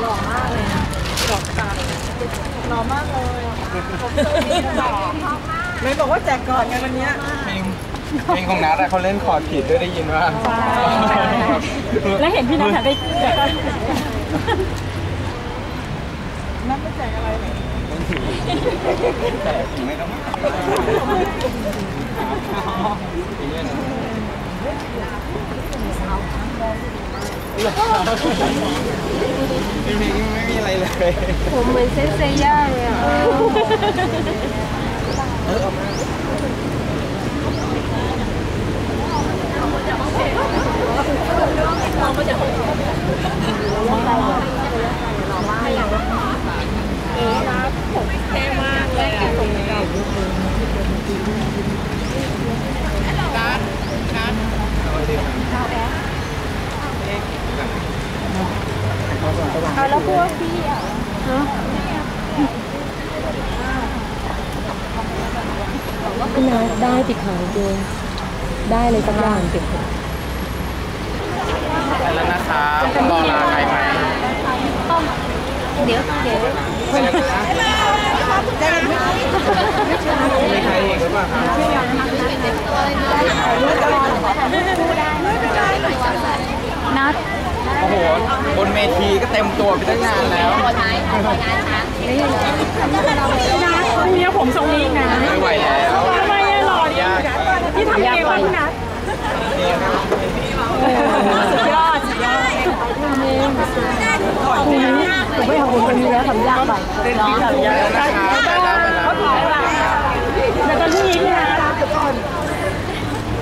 หล่อมากเลยหล่อมากเลยผมเคยเห็นหล่อมาก เลยบอกว่าแจกก่อนไงวันเนี้ยเพลงเพลงของนัทอะเขาเล่นคอร์ดผิดด้วยได้ยินว่าแล้วเห็นพี่นัทหันไปแบบนัดไม่แจกอะไรเลยแต่ไม่ต้องไม่มีไม่มีอะไรเลย ผมเหมือนเซนเซย่าเลยอะเอา แล้วพวกพี่อะพี่นัท ได้ติดหางจริงได้เลยสักอย่างติดไปแล้วนะครับต้องรอลาใครไหมเดี๋ยวเดี๋ยวไปแล้วนะมีใครอีกหรือเปล่าครับนัดโอ้โห บนเวทีก็เต็มตัวไปตั้งนานแล้วพี่นัทผมทรงนี้นะ ไม่ไหวแล้ว ทำไมอะหล่อดี ยาก พี่ทำเองป่ะพี่นัท นี่ครับ สุดยอดสุดยอดทำเองผมไม่ทำผมคนนี้แล้ว ทำยากไปเนาะทำยากไปแล้วนะครับไปแล้วไปแล้วเขาถอยละแต่ตอนที่นี้พี่นัท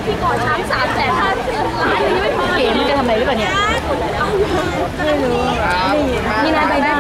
พี่ก่อช้างสามแสนห้าสิบล้านยังไม่พอเก๋มันจะทำอะไรหรือเปล่าเนี่ยไม่รู้ครับนี่นายบายบาย